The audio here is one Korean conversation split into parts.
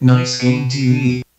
Nice Game TV.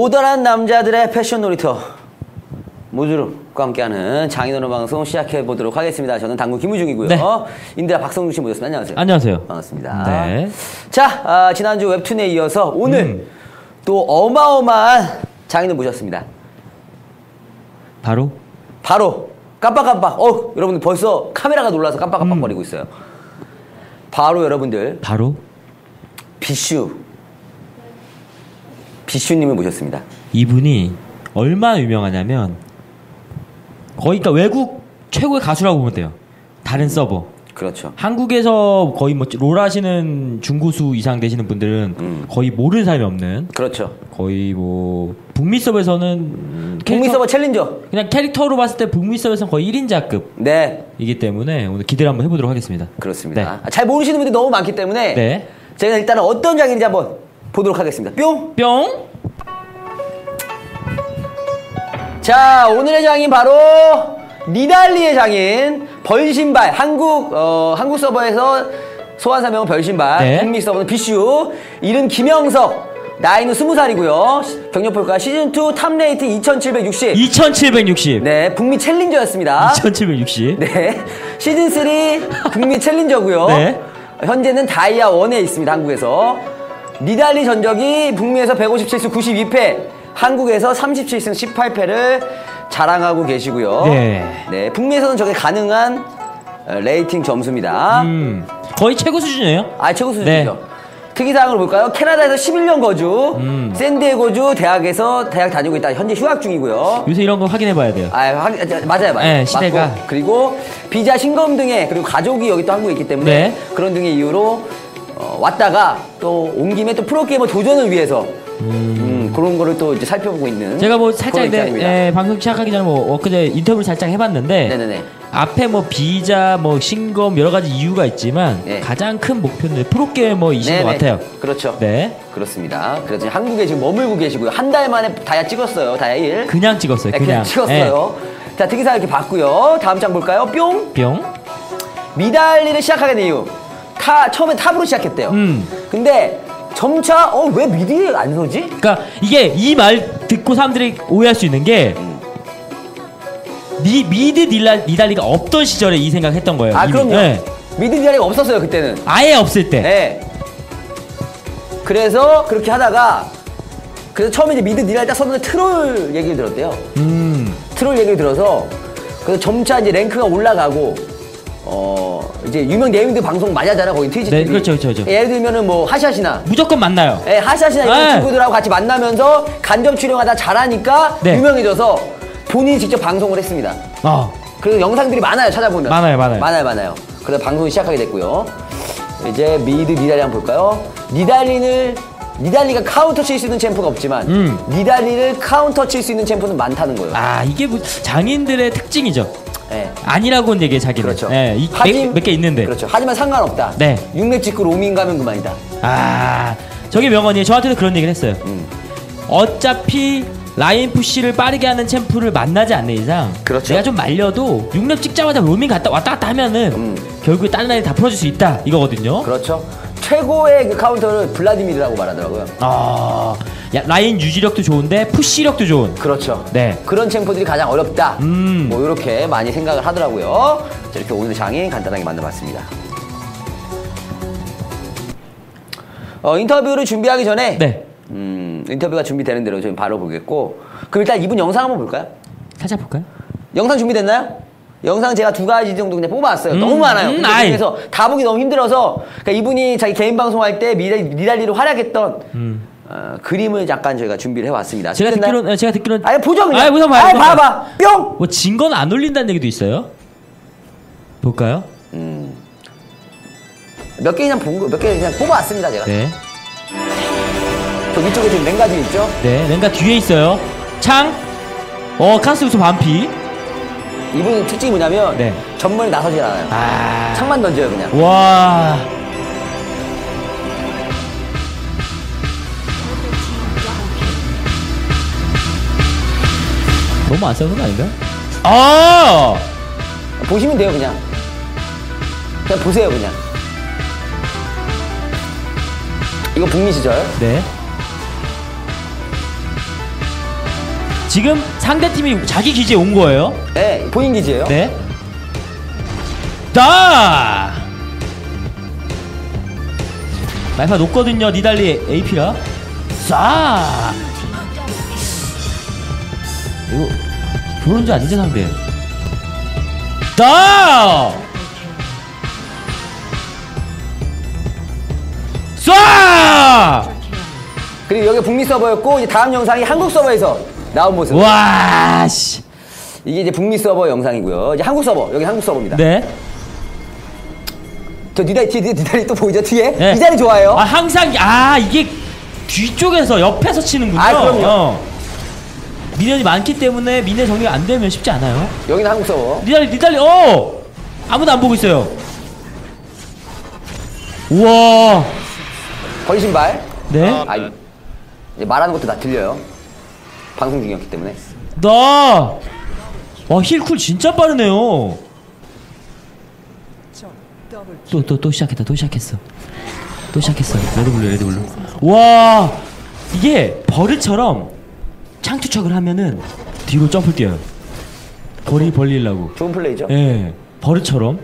모던한 남자들의 패션 놀이터 모두과 함께하는 장인어른 방송 시작해 보도록 하겠습니다. 저는 당구 김우중이고요. 네. 인디라 박성중 씨 모셨습니다. 안녕하세요. 안녕하세요. 반갑습니다. 네. 자, 아, 지난주 웹툰에 이어서 오늘 음. 또 어마어마한 장인을 모셨습니다. 바로 바로 깜빡깜빡. 어, 여러분들 벌써 카메라가 놀라서 깜빡깜빡거리고 있어요. 바로 여러분들 바로 비슈 비슈님을 모셨습니다. 이분이 얼마나 유명하냐면 거의 그러니까 외국 최고의 가수라고 보면 돼요. 다른 서버. 그렇죠. 한국에서 거의 뭐 롤 하시는 중고수 이상 되시는 분들은 음. 거의 모르는 사람이 없는 그렇죠. 거의 뭐 북미 서버에서는 음, 북미 캐릭터- 서버 챌린저. 그냥 캐릭터로 봤을 때 북미 서버에서는 거의 1인자급이기 네, 때문에 오늘 기대를 한번 해보도록 하겠습니다. 그렇습니다. 네. 아, 잘 모르시는 분들이 너무 많기 때문에 네. 제가 일단은 어떤 장인인지 한번 보도록 하겠습니다. 뿅! 뿅. 자, 오늘의 장인 바로 니달리의 장인 벌신발 한국 어, 한국 서버에서 소환 사명은 별신발 네. 북미 서버는 비슈 이름 김영석 나이는 20살이고요 경력 볼까 시즌 2 탑레이팅 2760 2760. 네 북미 챌린저였습니다 2760. 네 시즌 3 북미 챌린저고요 네. 현재는 다이아 1에 있습니다 한국에서 니달리 전적이 북미에서 157승 92패 한국에서 37승 18패를 자랑하고 계시고요 네. 네, 북미에서는 저게 가능한 어, 레이팅 점수입니다 음. 거의 최고 수준이에요. 아 최고 수준이죠 네. 특이사항을 볼까요? 캐나다에서 11년 거주 음. 샌디에고주 대학에서 대학 다니고 있다 현재 휴학 중이고요 요새 이런 거 확인해 봐야 돼요. 아, 하- 아, 맞아요, 맞아요. 네, 시대가. 맞고. 그리고 비자 신검 등의 그리고 가족이 여기 또 한국에 있기 때문에 네. 그런 등의 이유로 어, 왔다가 또 온 김에 또 프로게이머 도전을 위해서 음, 그런 거를 또 이제 살펴보고 있는 제가 뭐 살짝 네. 예, 방송 시작하기 전에 뭐 엊그제 인터뷰를 살짝 해봤는데 네네네. 앞에 뭐 비자 뭐 신검 여러 가지 이유가 있지만 네. 가장 큰 목표는 프로게이머이신 것 네네. 같아요. 그렇죠. 네, 그렇습니다. 그래서 지금 한국에 지금 머물고 계시고요. 한 달 만에 다이아 찍었어요. 다이아 1. 그냥 찍었어요. 네, 그냥, 그냥 찍었어요. 자, 특이사 이렇게 봤고요. 다음 장 볼까요? 뿅. 예. 뿅. 미달리를 시작하게 된 이유. 타, 처음에 탑으로 시작했대요. 음. 근데 점차, 어, 왜 미디에 안 서지? 그러니까 이게 이 말 듣고 사람들이 오해할 수 있는 게 니, 미드 닐라, 니달리가 없던 시절에 이 생각했던 거예요. 아, 이미. 그럼요. 네. 미드 자리가 없었어요, 그때는. 아예 없을 때. 네. 그래서 그렇게 하다가, 그래서 처음에 이제 미드 니랄 딱 썼는데 트롤 얘기를 들었대요. 음. 트롤 얘기를 들어서, 그래서 점차 이제 랭크가 올라가고, 어, 이제 유명 네임드 방송 많이 하잖아, 거기 트위치 네, TV. 그렇죠, 그렇죠, 그렇죠. 예를 들면은 뭐, 하샤시나. 무조건 만나요. 예, 하샤시나 이런 네. 친구들하고 같이 만나면서 간접 출연하다 잘하니까 네. 유명해져서 본인이 직접 방송을 했습니다. 어. 그래서 영상들이 많아요 찾아보면 많아요, 많아요. 많아요 많아요 그래서 방송을 시작하게 됐고요 이제 미드 니달리 한번 볼까요 니달리를 니달리가 카운터 칠 수 있는 챔프가 없지만 음. 니달리를 카운터 칠 수 있는 챔프는 많다는 거예요 아, 이게 뭐 장인들의 특징이죠. 예. 아니라고는 얘기해 자기는. 그렇죠 네, 하지- 몇개 있는데. 그렇죠 하지만 상관없다 네. 육렙 찍고 로밍 가면 그만이다 아, 저게 명언이에요. 저한테도 그런 얘기를 했어요. 음. 어차피 라인 푸시를 빠르게 하는 챔프를 만나지 않는 이상 그렇죠. 내가 좀 말려도 6렙 찍자마자 로밍 갔다 왔다 갔다 하면은 음. 결국에 다른 라인 다 풀어줄 수 있다 이거거든요. 그렇죠 최고의 그 카운터를 블라디미르라고 말하더라고요 아, 야, 라인 유지력도 좋은데 푸시력도 좋은. 그렇죠 네. 그런 챔프들이 가장 어렵다. 음. 뭐 이렇게 많이 생각을 하더라고요. 자, 이렇게 오늘 장인 간단하게 만들어봤습니다. 어, 인터뷰를 준비하기 전에 네. 음, 인터뷰가 준비되는 대로 저희 바로 보겠고 그럼 일단 이분 영상 한번 볼까요? 살짝 볼까요? 영상 준비됐나요? 영상 제가 두 가지 정도 그냥 뽑아왔어요. 음, 너무 많아요. 음. 그래서 다 보기 너무 힘들어서 그러니까 이분이 자기 개인 방송할 때 미달, 미달리로 활약했던 어, 그림을 약간 저희가 준비를 해왔습니다. 음. 제가 준비됐나요? 듣기로는 제가 듣기로는 아니 보죠 그냥. 아니, 우선 봐요. 아니, 봐요. 봐봐. 뿅. 뭐 진 건 안 올린다는 얘기도 있어요. 볼까요? 몇개 그냥 본몇 개 그냥 뽑아왔습니다 제가. 네. 저 위쪽에 지금 랭가드 있죠? 네. 랭가 뒤에 있어요. 창. 어, 카스 우수 반피. 이분 특징이 뭐냐면 네. 전문에 나서질 않아요. 아. 창만 던져요 그냥. 와. 너무 안 싸우는 거 아닌가? 아! 보시면 돼요 그냥. 그냥 보세요 그냥. 이거 북미 시절. 네. 지금 상대 팀이 자기 기지에 온 거예요. 네, 본인 기지예요. 네. 다. 말파 높거든요. 니달리 AP라. 싸. 이거 브론즈 아니지 상대. 다. 쏴! 그리고 여기 북미 서버였고 이제 다음 영상이 한국 서버에서 나온 모습. 와, 씨. 이게 이제 북미 서버 영상이고요. 이제 한국 서버 여기 한국 서버입니다. 네. 저 니다리 뒤에 뒤에 니다리 또 보이죠 뒤에 네. 이 자리 좋아요. 아, 항상 아, 이게 뒤쪽에서 옆에서 치는군요. 아, 그럼요. 어. 미련이 많기 때문에 미네 정리가 안 되면 쉽지 않아요. 여기는 한국 서버. 니달리 니달리 어! 아무도 안 보고 있어요. 우와. 걸신발. 네. 아, 이제 말하는 것도 다 들려요. 방송 중이었기 때문에. 나. 와, 힐쿨 진짜 빠르네요. 또 또 또 시작했다. 또 시작했어. 또 시작했어. 레드블루 레드블루. 와. 이게 버릇처럼 창투척을 하면은 뒤로 점프 뛰어요. 거리 벌리려고. 좋은 플레이죠. 예. 버릇처럼.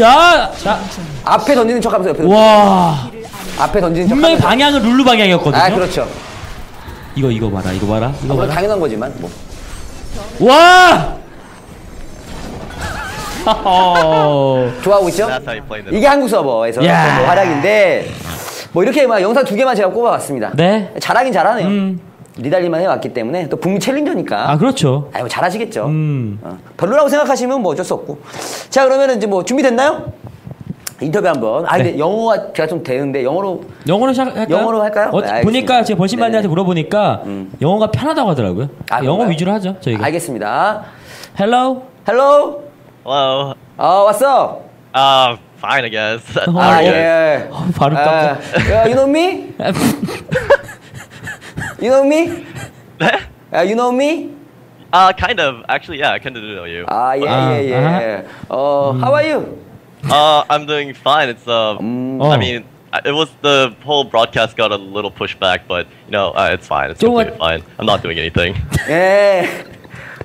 야! 자. 앞에 던지는 척하면서 옆에 와. 앞에 던지는 분명히 척하면서. 방향은 룰루 방향이었거든요. 아 그렇죠. 이거 이거 봐라. 이거 봐라. 이거 물론 봐라. 당연한 거지만 뭐. 와! 좋아하고 있죠? That's how you play this. 이게 한국 서버에서 야. 뭐 활약인데 뭐 이렇게 막 영상 두 개만 제가 꼽아봤습니다. 네. 잘하긴 잘하네요. 음. 니달리만 해왔기 때문에 또 북미 챌린저니까. 아 그렇죠. 아이 뭐 잘하시겠죠. 음. 어, 별로라고 생각하시면 뭐 어쩔 수 없고. 자 그러면 이제 뭐 준비됐나요? 인터뷰 한번. 아 근데 네. 영어가 제가 좀 되는데 영어로 영어로 시작할까요? 영어로 할까요? 어, 네. 보니까 제가 벌신반대한테 네네. 물어보니까 음. 영어가 편하다고 하더라고요. 아, 영어 그런가요? 위주로 하죠 저희가. 알겠습니다. Hello. Hello. Hello. 어 왔어. Uh, fine, I guess. Oh, How 아 are you? 예. 어, 발음 아, 깜짝. 야, you know me? You know me? 야, you know me? uh, kind of. Actually, yeah, I kind of know you. 아, 예, 아, 예, 예. 어, how are you? Uh, I'm doing fine. It's uh, oh. I mean, it was the whole broadcast got a little pushback, but you know, uh, it's fine. It's totally fine. I'm not doing anything. Yeah.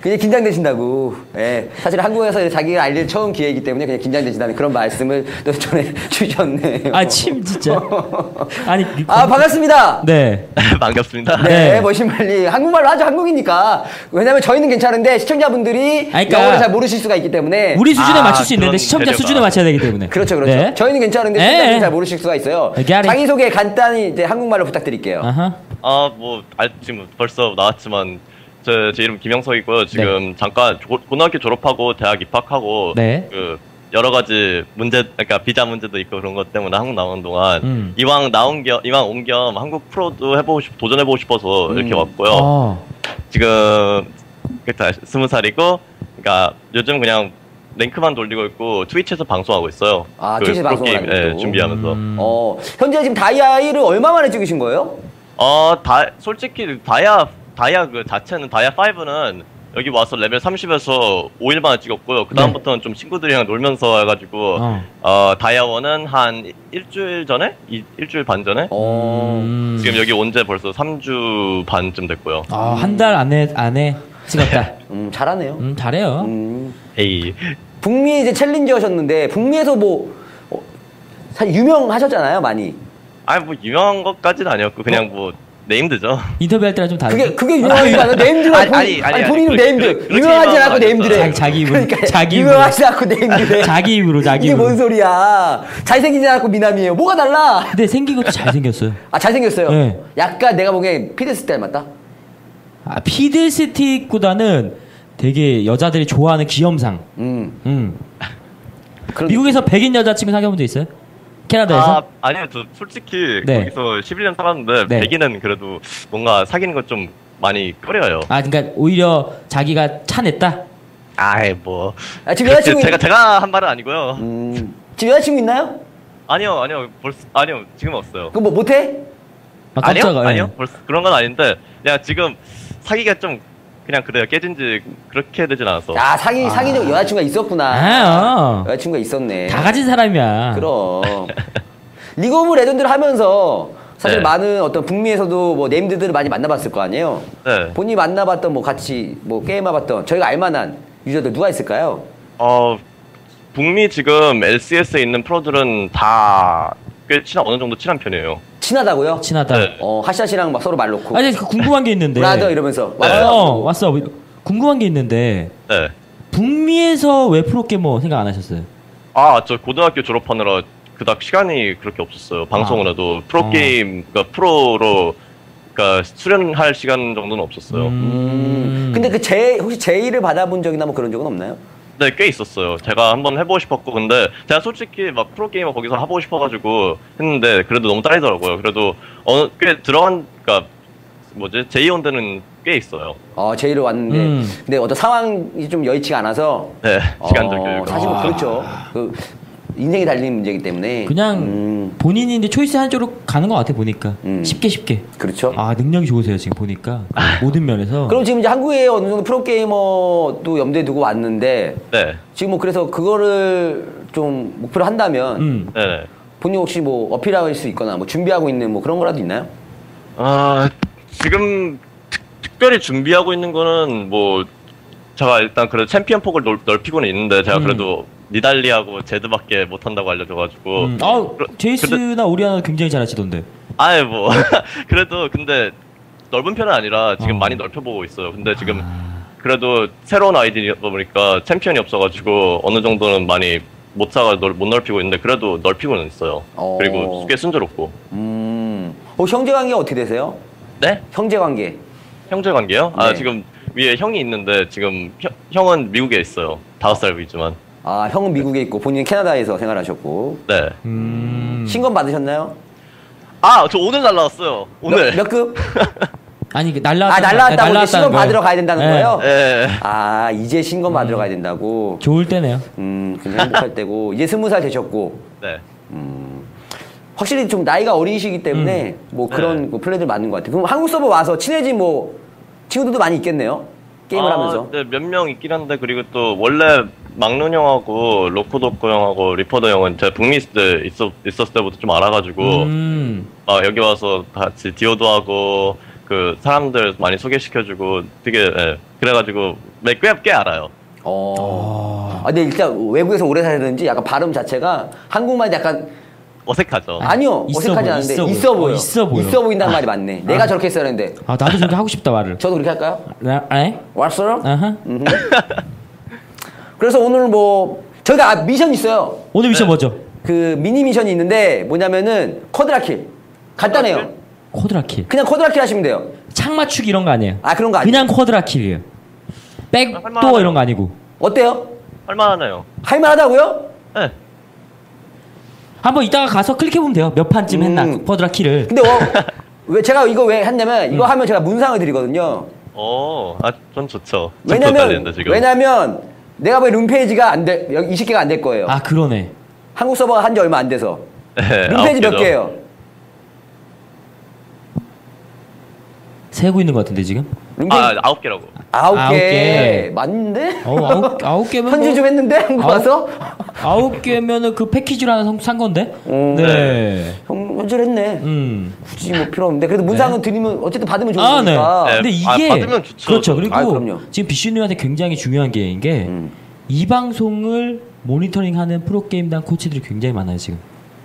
그냥 긴장되신다고. 예. 사실 한국에서 자기가 알릴 처음 기회이기 때문에 그냥 긴장되신다는 그런 말씀을 또 전해 주셨네요. 아 침 진짜. 아니. 아, 반갑습니다. 네. 반갑습니다. 네, 네. 머신말리 한국말로 하죠 한국이니까 왜냐면 저희는 괜찮은데 시청자분들이 그러니까 영어를 잘 모르실 수가 있기 때문에 우리 수준에 아, 맞출 수 있는데 시청자 배려가. 수준에 맞춰야 되기 때문에. 그렇죠 그렇죠 네. 저희는 괜찮은데 네. 시청자분이 잘 모르실 수가 있어요 got it. 자기 소개 간단히 이제 한국말로 부탁드릴게요 아하. 아, 뭐, 아, 지금 벌써 나왔지만, 제, 제 이름 김영석이고요. 지금 잠깐 조- 고등학교 졸업하고 대학 입학하고, 네. 그, 여러 가지 문제, 그러니까 비자 문제도 있고 그런 것 때문에 한국 나오는 동안, 음. 이왕 나온 겸, 이왕 온 겸 한국 프로도 해보고 싶, 도전해보고 싶어서 이렇게 음. 왔고요. 어. 지금, 스무 살이고, 그러니까 요즘 그냥 랭크만 돌리고 있고, 트위치에서 방송하고 있어요. 아, 그 프로게임, 방송을 또. 준비하면서. 음. 어 현재 지금 다이아 1을 얼마 만에 찍으신 거예요? 어, 다, 솔직히, 다이아, 다이아 그 자체는, 다이아 5는 여기 와서 레벨 30에서 5일 만에 찍었고요. 그 다음부터는 좀 친구들이랑 놀면서 해가지고, 어. 어, 다이아 1은 한 일주일 전에? 이, 일주일 반 전에? 어 음. 지금 여기 온 지 벌써 3주 반쯤 됐고요. 아, 한 달 안에 안에 찍었다. 음, 잘하네요 음, 잘해요. 음, 에이. 북미 이제 챌린저셨는데 북미에서 뭐 어, 사실 유명하셨잖아요 많이 아, 뭐, 유명한 것까지는 아니었고, 그냥 뭐, 네임드죠. 인터뷰할 때랑 좀 다르. 그게 그게 유명한 게 아니라 네임드가 아니, 본- 아니, 아니, 아니 본인은 그- 네임드 그- 그렇게 유명하지 않고 거 네임드래. 자기 입으로, 그러니까 자기 입으로. 유명하지 않고 네임드래 자기 입으로 자기 이게 입으로. 뭔 소리야 잘생기지 않고 미남이에요 뭐가 달라 근데 생긴 것도 잘 생겼어요. 아 잘생겼어요 네. 약간 내가 보기엔 피드스 닮았다 아, 피들스틱보다는 되게 여자들이 좋아하는 귀염상. 음 음. 그런 미국에서 백인 여자 친구 사귀어본 적 있어요? 캐나다에서? 아, 아니요, 저 솔직히 네. 거기서 11년 살았는데 네. 백인은 그래도 뭔가 사귀는 건 좀 많이 꺼려요. 아, 그러니까 오히려 자기가 차냈다. 아이 뭐 아, 지금 여자친구 제가 제가 한 말은 아니고요. 음, 지금 여자친구 있나요? 아니요, 아니요, 벌써 아니요, 지금 없어요. 그거 뭐 못해? 아, 아니요, 깜짝아, 예. 아니요, 벌써 그런 건 아닌데 그냥 지금 사귀기가 좀 그냥 그래요. 깨진 지 그렇게 되진 않았어. 야 사귀 사귀적 여자친구가 있었구나. 아, 어. 여자친구가 있었네. 다 가진 사람이야. 그럼 리그 오브 레전드를 하면서 사실 네. 많은 어떤 북미에서도 뭐 네임드들을 많이 만나봤을 거 아니에요. 네. 본인이 만나봤던 뭐 같이 뭐 게임해봤던 저희가 알만한 유저들 누가 있을까요? 어 북미 지금 LCS에 있는 프로들은 다 꽤 친한 어느 정도 친한 편이에요. 친하다고요? 친하다. 네. 어 하샤 씨랑 막 서로 말 놓고 아니, 그 궁금한 게 있는데. 브라더 이러면서 네. 왔어. 어, 왔어. 궁금한 게 있는데. 네. 북미에서 왜 프로게이머 생각 안 하셨어요? 아, 저 고등학교 졸업하느라 그닥 시간이 그렇게 없었어요. 방송을 아. 해도 프로게임, 그러니까 프로로 그러니까 수련할 시간 정도는 없었어요. 음. 근데 그 제, 혹시 제의를 받아본 적이나 뭐 그런 적은 없나요? 네, 꽤 있었어요. 제가 한번 해보고 싶었고, 근데 제가 솔직히 막 프로게이머 거기서 해보고 싶어가지고 했는데, 그래도 너무 딸리더라고요. 그래도 어느, 꽤 들어간, 그니까, 뭐지, 제이온 데는 꽤 있어요. 어 제의를 왔는데 음. 근데 어떤 상황이 좀 여의치가 않아서 네, 시간적 어, 교육. 사실 뭐 아. 그렇죠. 그 인생이 달리는 문제이기 때문에 그냥 음, 본인이 이제 초이스 한쪽으로 가는 것 같아 보니까 음. 쉽게 쉽게 그렇죠. 아 능력이 좋으세요 지금 보니까 그 모든 면에서 그럼 지금 이제 한국에 어느 정도 프로게이머도 염두에 두고 왔는데 네, 지금 뭐 그래서 그거를 좀 목표로 한다면 음. 네. 본인 혹시 뭐 어필할 수 있거나 뭐 준비하고 있는 뭐 그런 거라도 있나요? 아, 지금 특, 특별히 준비하고 있는 거는 뭐, 제가 일단 그래도 챔피언 폭을 넓, 넓히고는 있는데, 제가 음. 그래도 니달리하고 제드밖에 못한다고 알려줘가지고. 음. 아 제이스나 오리아나 굉장히 잘하시던데 아예 뭐 그래도 근데 넓은 편은 아니라 지금 어. 많이 넓혀보고 있어요. 근데 지금 아, 그래도 새로운 아이디다 보니까 챔피언이 없어가지고 어느 정도는 많이 못 사가 넓- 못 넓히고 있는데 그래도 넓히고는 있어요. 어. 그리고 꽤 순조롭고. 음. 어, 형제 관계 어떻게 되세요? 네? 형제 관계. 형제 관계요? 아 네. 지금 위에 형이 있는데 지금 형, 형은 미국에 있어요. 다섯 살 위지만. 아, 형은 미국에 있고 본인은 캐나다에서 생활하셨고. 네. 음. 신검 받으셨나요? 아 저 오늘 날라왔어요. 오늘. 몇, 몇 급? 아니 그 날라왔다 아, 날라왔다고 이제 신검 받으러 가야 된다는 거예요? 예. 아, 이제 신검 받으러 가야 된다고. 좋을 때네요 음, 굉장히 행복할 때고. 이제 스무 살 되셨고. 네. 확실히 좀 나이가 어리시기 때문에 뭐 그런 네. 뭐 플레이들 맞는 것 같아요. 그럼 한국 서버 와서 친해진 뭐 친구들도 많이 있겠네요. 게임을 아, 하면서. 네, 몇 명 있긴 한데 그리고 또 원래 막눈 형하고 로코도코 형하고 리퍼더 형은 제가 북미 있을 때 있었, 있었을 때부터 좀 알아가지고 음. 아, 여기 와서 같이 디오도 하고 그 사람들 많이 소개시켜주고 되게 예, 그래가지고 네, 꽤, 꽤 알아요. 어. 아, 근데 일단 외국에서 오래 살았는지 약간 발음 자체가 한국말이 약간 어색하죠. 아니요 있어 어색하지 보여, 않은데 있어 있어 보여. 보여. 어, 있어 보여. 보인다는 말이 맞네. 내가 저렇게 했어야 하는데 아 나도 저렇게 하고 싶다 말을 저도 그렇게 할까요? 나, 에? 왔어요? 아하 음흠. 그래서 오늘 뭐 저희가 아, 미션 있어요. 오늘 미션 뭐죠? 그 미니 미션이 있는데 뭐냐면은 쿼드라킬 간단해요. 쿼드라킬? 쿼드라킬 그냥 쿼드라킬 하시면 돼요. 창 맞추기 이런 거 아니에요 아 그런 거 아니에요. 그냥 쿼드라킬이에요 백도 할만하네요. 이런 거 아니고 어때요? 할만하네요. 할만하다고요? 네. 한번 이따가 가서 클릭해 보면 돼요 몇 판쯤 했나 음. 쿼드라킬을 근데 어, 왜 제가 이거 왜 했냐면 이거 하면 제가 문상을 드리거든요. 어, 아, 전 좋죠. 좀 떨리는데, 왜냐면. 왜냐면 내가 보기엔 룸페이지가 안 돼 20개가 안 될 거예요. 아 그러네 한국 서버가 한 지 얼마 안 돼서 네, 룸페이지 몇. 개예요? 세고 있는 것 같은데 지금 아, 아홉 개라고. 아홉 아홉 개 개. 맞는데? 어 아홉 아홉 개면 현질 뭐좀 했는데 한국 아홉- 와서 아홉 개면은 그 패키지로 하나 산- 산 건데 음. 네형 현질했네. 음. 굳이 뭐 필요 없는데 그래도 문상은 드리면 어쨌든 받으면 좋은 아, 네. 거니까. 네. 근데 아, 이게 받으면 좋죠. 그렇죠. 그리고 아, 그럼요. 지금 비슈님한테 굉장히 중요한 게 이게 음. 이 방송을 모니터링하는 프로게임단 코치들이 굉장히 많아요 지금.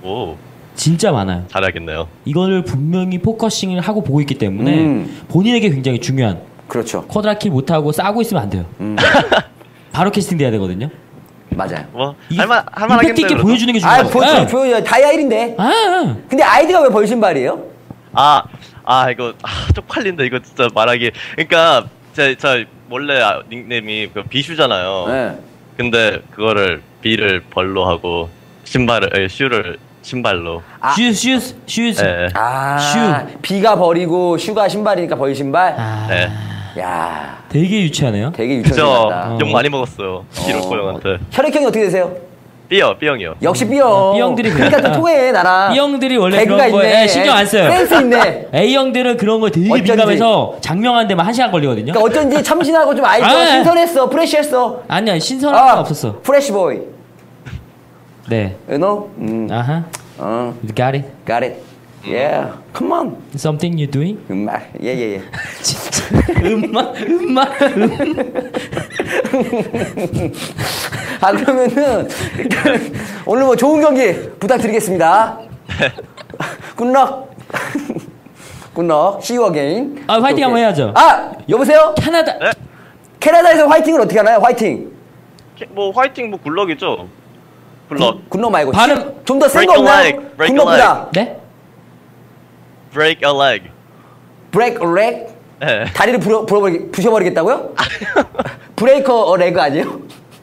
오, 진짜 많아요. 잘하겠네요. 이거를 분명히 포커싱을 하고 보고 있기 때문에 음. 본인에게 굉장히 중요한 그렇죠. 쿼드라킬 못하고 싸고 있으면 안 돼요. 음. 바로 캐스팅 돼야 되거든요. 맞아요. 뭐, 이- 할만, 할만하겠네요. 임팩트 있게. 보여주는 게 아, 중요해요. 보여, 네. 보여, 다이아 1인데. 아, 근데 아이디가 왜 벌신발이에요? 아, 아 이거 아, 쪽팔린데 이거 진짜 말하기. 그러니까 제, 저 원래 아, 닉네임이 그 비슈잖아요. 네. 근데 그거를 비를 벌로 하고 신발을 에, 슈를 신발로. 아. 슈즈 슈즈 슈즈. 네. 아, 슈. 비가 버리고 슈가 신발이니까 벌 신발. 아, 네. 야, 되게 유치하네요. 되게. 유치하다. 욕 많이 먹었어요. 기록고 형한테. 혈액형이 어떻게 되세요? 삐어, 삐형이요. 역시 B형. B형들이 그러니까 또 그렇구나. 통해 나랑. B형들이 원래 그런 거에 있네. 신경 안 써요. 센스 있네. A형들은 그런 거 되게 어쩐지. 민감해서 장명하는 데 만 1시간 걸리거든요. 그러니까 어쩐지 참신하고 좀 알죠. 아, 신선했어. 프레시했어. 아니야, 신선한 건 없었어. 프레시 보이. 네. You know? 음. 아하. 어. You got it. Got it. Yeah. Come on. Something you doing? 음악. 예, 예, 예. 진짜. 음마? 음마? 아, 그러면은, 오늘 뭐 좋은 경기 부탁드리겠습니다. 굿럭. 굿럭. See you again. 아, 화이팅 한번 해야죠. 아, 여보세요? 캐나다. 네? 캐나다에서 화이팅을 어떻게 하나요? 화이팅. 키- 뭐 화이팅 뭐 굴럭이죠. 굴럭. 굿럭 말고. 발음- 좀더 센 거 없나요? 굿럭보다. 네? break a leg. break a leg. 네. 다리를 부러, 부러버리, 부셔버리겠다고요? 브레이커 어 레그 아니에요?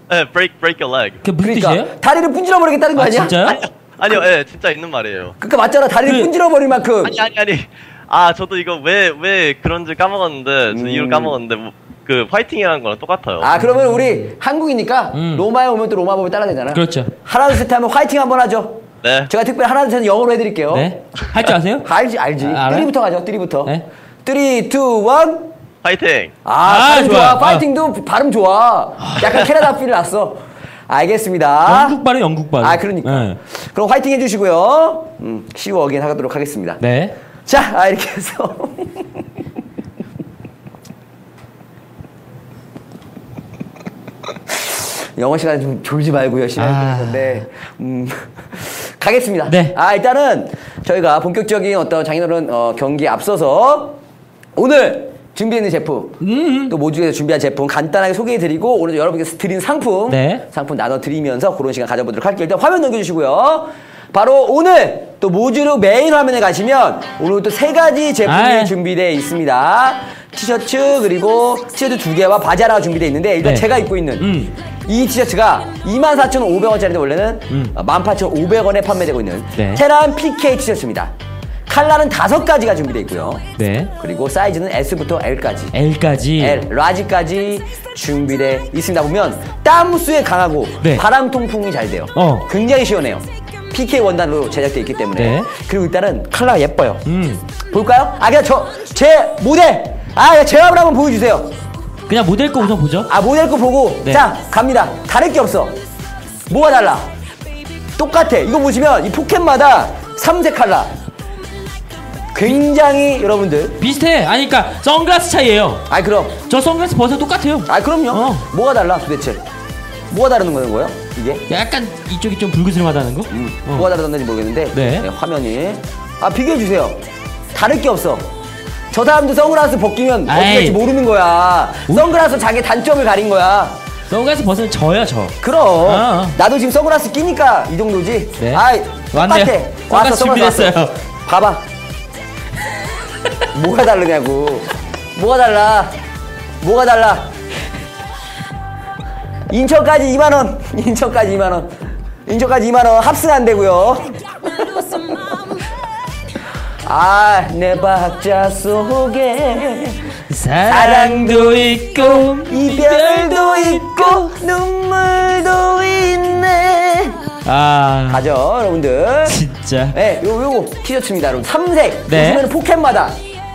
네, break break a leg. 그게 무슨 그러니까 뜻이에요? 다리를 분질러 버리겠다는 거 아, 아니야? 진짜요? 아니요, 아니요, 예, 진짜 있는 말이에요. 그러니까 맞잖아. 다리를 그- 분질러 버릴 만큼. 아니 아니 아니. 아 저도 이거 왜 왜 그런지 까먹었는데 저 음. 까먹었는데 뭐, 그 화이팅이라는 거랑 똑같아요. 아 그러면 우리 한국이니까 음. 로마에 오면 또 로마 법을 따라야 되잖아. 그렇죠. 하나 둘셋 하면 화이팅 한번 하죠. 네. 제가 특별히 하나 둘셋 영어로 해드릴게요. 네? 할 줄 아세요? 알지 알지. 아? 뜨리부터 가죠. 뜨리부터. 네. 뜨리 투 원. 화이팅. 아, 아, 좋아. 좋아요. 파이팅도 발음 좋아. 약간 캐나다 필 났어. 알겠습니다. 영국 발음 영국 발음. 아 그러니까. 네. 그럼 화이팅 해주시고요. 음, 시우 어긴 하도록 하겠습니다. 네. 자, 아, 이렇게 해서. 영어 시간에 좀 졸지 말고 열심히 아. 할 건데, 음, 가겠습니다. 네. 아, 일단은 저희가 본격적인 어떤 장인어른 어, 경기에 앞서서 오늘 준비했는 제품, 음. 또 모주에서 준비한 제품 간단하게 소개해드리고 오늘 여러분께서 드린 상품, 네. 상품 나눠드리면서 그런 시간 가져보도록 할게요. 일단 화면 넘겨주시고요. 바로 오늘 또 모주르 메인 화면에 가시면 오늘 또 세 가지 제품이 아이. 준비되어 있습니다. 티셔츠 그리고 티셔츠 두 개와 바지 하나가 준비되어 있는데 일단 네. 제가 입고 있는 음. 이 티셔츠가 24,500원짜리인데 원래는 음. 18,500원에 판매되고 있는 네. 테란 PK 티셔츠입니다. 컬러는 다섯 가지가 준비되어 있고요. 네. 그리고 사이즈는 S부터 L까지. L까지. L, 라지까지 준비돼 있습니다. 보면 땀수에 강하고 네. 바람 통풍이 잘 돼요. 어. 굉장히 시원해요. PK 원단으로 제작되어 있기 때문에. 네. 그리고 일단은 컬러가 예뻐요. 음. 볼까요? 아, 그냥 저, 제 모델! 아, 그냥 제 화면 한번 보여주세요. 그냥 모델 거 우선 보죠. 아, 모델 거 보고. 네. 자, 갑니다. 다를 게 없어. 뭐가 달라? 똑같아. 이거 보시면 이 포켓마다 삼색 컬러. 굉장히 여러분들. 비슷해. 아니 그러니까 선글라스 차이예요. 아, 그럼. 저 선글라스 벗어 똑같아요. 아, 그럼요. 어. 뭐가 달라 도대체? 뭐가 다른 거는 거예요? 이게? 약간 이쪽이 좀 불그스름하다는 거? 음, 어. 뭐가 다르다는지 모르겠는데 네. 화면이 아 비교해 주세요. 다를 게 없어. 저 사람도 선글라스 벗기면 어떻게. 될지 모르는 거야. 선글라스 자기 단점을 가린 거야. 선글라스 벗으면 저요 저. 그럼 아. 나도 지금 선글라스 끼니까 이 정도지. 네. 아이. 똑같아. 선글라스 준비됐어요. 왔어. 봐봐. 뭐가 다르냐고. 뭐가 달라? 뭐가 달라? 인천까지 2만 원. 인천까지 2만 원. 인천까지 2만 원 합승 안 되고요. 아, 내 박자 속에 사랑도 있고 이별도 있고 눈물도 있네. 아 가죠, 여러분들. 진짜 네, 요, 요거 티셔츠입니다, 여러분. 삼색. 네. 보시면 포켓마다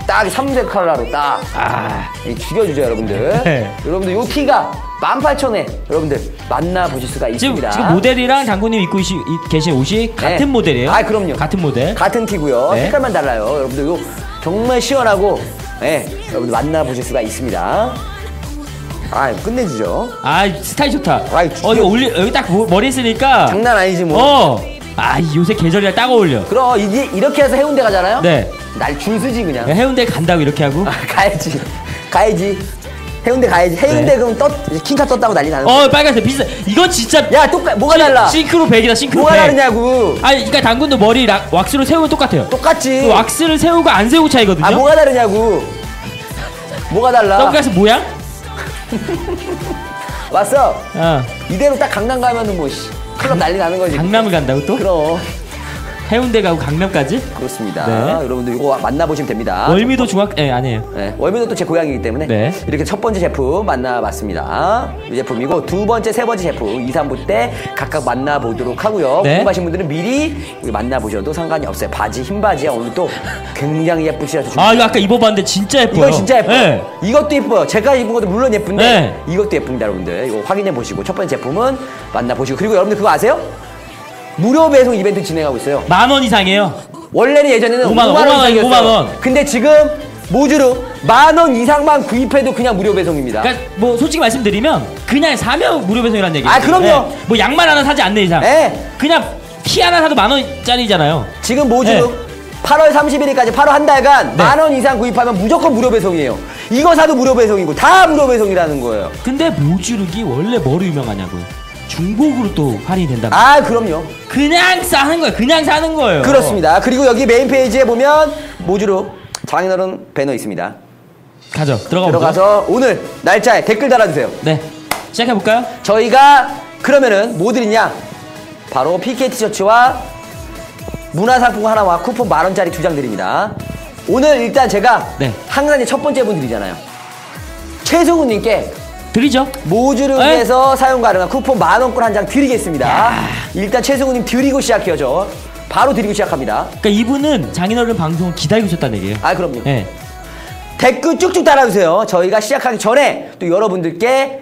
딱 삼색 컬러로 딱. 아, 이 죽여주죠, 여러분들. 네. 여러분들 요 티가 18,000에 여러분들 만나보실 수가 지금 있습니다. 지금 모델이랑 장군님 입고 이시- 이- 계신 옷이 같은 네. 모델이에요? 아, 그럼요. 같은 모델. 같은 티고요. 네. 색깔만 달라요. 여러분들 요 정말 시원하고 예, 여러분들 만나보실 수가 있습니다. 아, 끝내주죠. 아 스타일 좋다. 아이, 어 이거 올리 여기 딱 모- 머리 쓰니까. 장난 아니지 뭐. 어. 아 요새 계절이랑 딱 어울려. 그럼 이게 이렇게 해서 해운대 가잖아요. 네. 날 줄 쓰지 그냥. 해운대 간다고 이렇게 하고. 아, 가야지. 가야지. 해운대 가야지. 해운대 네. 그럼 떴 킹카 떴다고 난리 나는. 어 빨간색 비슷. 이건 진짜. 야, 똑같 뭐가 달라? 싱크로 백이다 싱크로 뭐가 백. 다르냐고. 아니 그러니까 당근도 머리 락, 왁스로 세우면 똑같아요. 똑같지. 그 왁스를 세우고 안 세우고 차이거든요. 아, 뭐가 다르냐고. 뭐가 달라? 선글라스 모양? 왔어. 어. 이대로 딱 강남 가면은 뭐 씨. 클럽 난리 나는 거지. 강남을 간다고 또? 그럼 해운대 가고 강남까지? 그렇습니다. 네. 여러분들 이거 만나보시면 됩니다. 월미도 중학 예 아니에요. 네, 월미도 또 제 고향이기 때문에 네. 이렇게 첫 번째 제품 만나봤습니다. 이 제품이고 두 번째, 세 번째 제품 2, 3부 때 각각 만나보도록 하고요. 네. 궁금하신 분들은 미리 만나보셔도 상관이 없어요. 바지, 흰 바지야. 오늘 또 굉장히 예쁘시라서 좀아 이거 아까 입어봤는데 진짜 예뻐요. 이거 진짜 예뻐요. 네. 이것도 예뻐요. 제가 입은 것도 물론 예쁜데 네. 이것도 예쁩니다, 여러분들. 이거 확인해 보시고 첫 번째 제품은 만나 보시고 그리고 여러분들 그거 아세요? 무료 배송 이벤트 진행하고 있어요. 만 원 이상이에요. 원래는 예전에는 5만, 5만 원, 원 5만 원, 이상이었어요. 5만 원. 근데 지금 모주로 만 원 이상만 구입해도 그냥 무료 배송입니다. 그러니까 뭐 솔직히 말씀드리면 그냥 사면 무료 배송이라는 얘기예요. 아, 그럼요. 뭐 양말 하나 사지 않는 이상. 네. 그냥 티 하나 사도 만 원짜리잖아요. 지금 모주로 네. 8월 31일까지 8월 한 달간 네. 만원 이상 구입하면 무조건 무료 배송이에요. 이거 사도 무료 배송이고 다 무료 배송이라는 거예요. 근데 모주룩이 원래 뭐로 유명하냐고요. 중복으로 또 할인이 된다. 아, 그럼요. 그냥 싸는 거예요. 그냥 사는 거예요. 그렇습니다. 그리고 여기 메인 페이지에 보면 모주로 장인어른 배너 있습니다. 가죠. 들어가 보죠. 들어가서 오늘 날짜에 댓글 달아주세요. 네. 시작해 볼까요? 저희가 그러면은 뭐 드리냐? 바로 PK 티셔츠와 문화상품권 하나와 쿠폰 만 원짜리 두 장 드립니다. 오늘 일단 제가 네. 항상 첫 번째 분 드리잖아요. 최승우님께 드리죠. 모주름에서 사용 가능한 쿠폰 만 원권 한 장 드리겠습니다. 일단 최승우님 드리고 시작해요, 저. 바로 드리고 시작합니다. 그러니까 이분은 장인어른 방송을 기다리고 있었다는 얘기예요. 아, 그럼요. 네. 댓글 쭉쭉 달아주세요. 저희가 시작하기 전에 또 여러분들께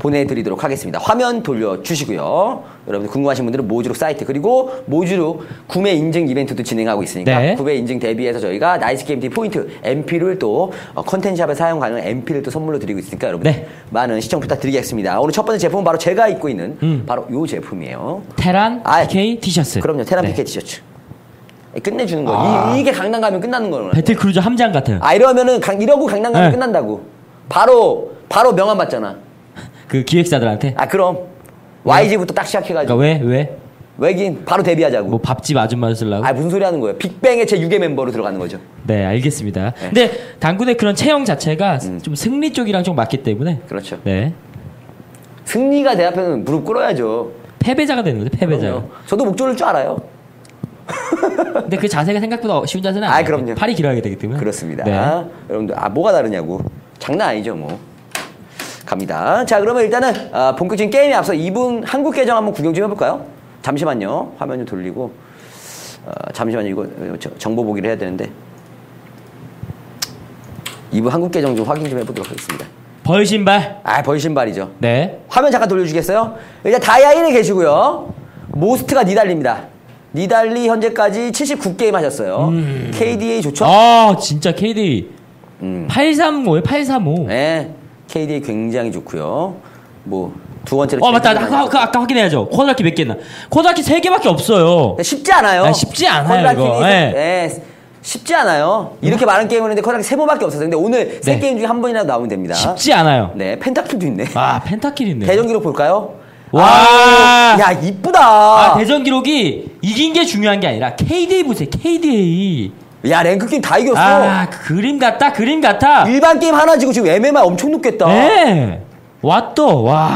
보내드리도록 하겠습니다. 화면 돌려주시고요. 여러분들 궁금하신 분들은 모주룩 사이트 그리고 모주룩 구매 인증 이벤트도 진행하고 있으니까 네. 구매 인증 대비해서 저희가 나이스 게임 티 포인트 MP를 또 어, 컨텐츠샵에 사용 가능한 MP를 또 선물로 드리고 있으니까 여러분 네. 많은 시청 부탁드리겠습니다. 오늘 첫 번째 제품은 바로 제가 입고 있는 음. 바로 이 제품이에요. 테란 아, PK 티셔츠. 그럼요. 테란 네. 피케 티셔츠. 끝내주는 거예요. 아. 이, 게 강남 가면 끝나는 거예요. 배틀 크루저 함장 같아요. 아 이러면은 강, 이러고 강남 가면 네. 끝난다고. 바로 바로 명함 받잖아. 그 기획사들한테. 아 그럼 YG부터 딱 시작해가지고 그러니까 왜 왜? 외긴 바로 데뷔하자고. 뭐 밥집 아줌마 쓰려고? 아 무슨 소리 하는 거예요? 빅뱅의 제 6의 멤버로 들어가는 거죠. 네, 알겠습니다. 근데 당군의 그런 체형 자체가 좀 승리 쪽이랑 좀 맞기 때문에 음. 그렇죠. 네. 승리가 대 앞에는 무릎 꿇어야죠. 패배자가 되는 거죠, 패배자. 그럼요. 저도 목 조를 줄 알아요. 근데 그 자세가 생각보다 쉬운 자세는 아, 아니에요. 그럼요. 팔이 길어야 되기 때문에. 그렇습니다. 네. 여러분들 아 뭐가 다르냐고. 장난 아니죠 뭐. 갑니다. 자 그러면 일단은 아, 본격적인 게임에 앞서 2분 한국 계정 한번 구경 좀 해볼까요? 잠시만요. 화면 좀 돌리고. 어, 잠시만요. 이거 정보 보기를 해야 되는데. 2분 한국 계정 좀 확인 좀 해보도록 하겠습니다. 벌 신발. 아 벌 신발이죠. 네. 화면 잠깐 돌려주시겠어요? 일단 다이아 1에 계시고요. 모스트가 니달리입니다. 니달리 현재까지 79게임 하셨어요. KDA 좋죠? 아, 진짜 KD. 음. 835에 835. 네. KDA 굉장히 좋고요. 뭐 두 번째로 어, 맞다. 아까, 아까, 아까 확인해야죠. 코드라키 몇 개나. 코드라키 3개밖에 없어요. 쉽지 않아요. 아, 쉽지 않아요, 이거. 세- 네. 네, 쉽지 않아요. 이렇게 많은 게임을 했는데 쿼드라키 세 번밖에 없었어요. 근데 오늘 세 네. 게임 중에 한 번이라도 나오면 됩니다. 쉽지 않아요. 네, 펜타킬도 있네. 아, 펜타킬 있네. 대전 기록 볼까요? 와. 아우, 야 이쁘다. 아, 대전 기록이 이긴 게 중요한 게 아니라 KDA 보세요. KDA. 야 랭크 게임 다 이겼어. 아, 그 그림 같다. 그림 같아. 일반 게임 하나 지고 지금 MMR 엄청 높겠다. 네. 왔또 와.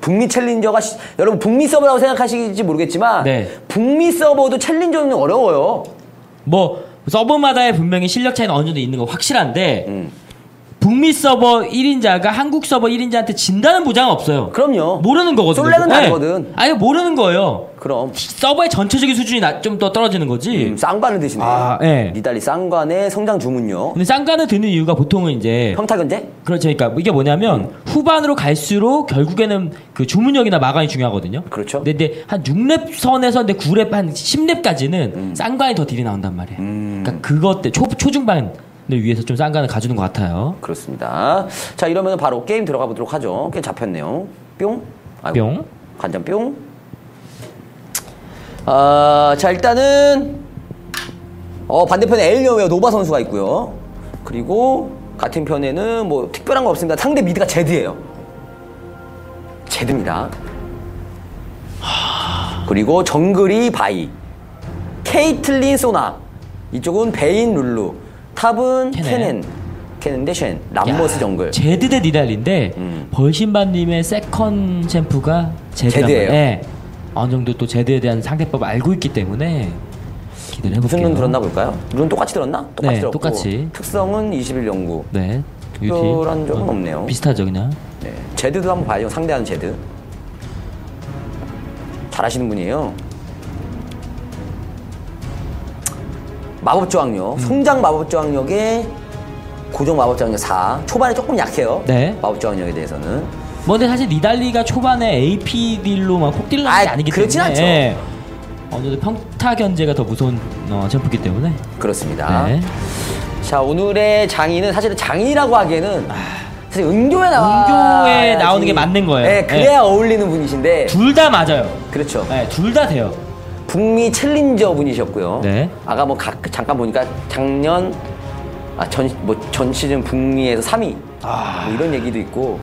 북미 챌린저가 시- 여러분 북미 서버라고 생각하시지 모르겠지만 네. 북미 서버도 챌린저는 어려워요. 뭐 서버마다의 분명히 실력 차이는 어느 정도 있는 거 확실한데 음. 북미 서버 1인자가 한국 서버 1인자한테 진다는 보장은 없어요. 그럼요. 모르는 거거든요. 솔랭은 네. 다르거든. 아니 모르는 거예요. 그럼 서버의 전체적인 수준이 좀 더 떨어지는 거지. 음, 쌍관을 드시네. 아, 네. 니달리 쌍관의 성장 주문요. 근데 쌍가는 드는 이유가 보통은 이제 평타견제? 그렇죠. 그러니까 이게 뭐냐면 후반으로 갈수록 결국에는 그 주문력이나 마감이 중요하거든요. 그렇죠. 근데, 근데 한 6렙 선에서 근데 9렙 한 10렙까지는 음. 쌍관이 더 딜이 나온단 말이에요. 그러니까 그것 때 초, 초중반을 위해서 좀 쌍관을 가주는 것 같아요. 그렇습니다. 자 이러면 바로 게임 들어가 보도록 하죠. 게임 잡혔네요. 뿅. 아이고, 뿅. 관전 뿅. 아, 자 일단은 어 반대편에 엘리어웨어 노바 선수가 있고요. 그리고 같은 편에는 뭐 특별한 거 없습니다. 상대 미드가 제드예요. 제드입니다. 그리고 정글이 바이, 케이틀린 소나, 이쪽은 베인 룰루, 탑은 케넨. 케넨, 케넨 대쉔, 람머스 야, 정글. 제드 대 니달인데 음. 벌신반님의 세컨 챔프가 제드란 제드예요. 네. 어느 정도 또 제드에 대한 상대법 알고 있기 때문에 기대를 해볼게요. 무슨 룬 들었나 볼까요? 룬 똑같이 들었나? 똑같이 네, 들었고 똑같이. 특성은 21 연구. 네. 특별한 점은 어, 없네요. 비슷하죠 그냥. 네. 제드도 한번 봐요. 상대하는 제드. 잘하시는 분이에요. 마법 저항력. 성장 마법 저항력에 고정 마법 저항력 4. 초반에 조금 약해요. 네. 마법 저항력에 대해서는. 뭐 근데 사실 니달리가 초반에 AP 딜로 막 폭딜러는 게 아, 아니기 그렇진 때문에 않죠. 예. 어느 정도 평타 견제가 더 무서운 어, 챔프기 때문에 그렇습니다. 네. 자, 오늘의 장인은 사실은 장인이라고 하기에는 사실 은교에 나와 은교에 나오는 게 맞는 거예요. 네, 그래야 어울리는 분이신데. 둘 다 맞아요. 그렇죠. 네, 둘 다 돼요. 북미 챌린저 분이셨고요. 네. 아까 뭐 가- 잠깐 보니까 작년 아, 전, 뭐 전 시즌 북미에서 3위. 뭐 이런 얘기도 있고.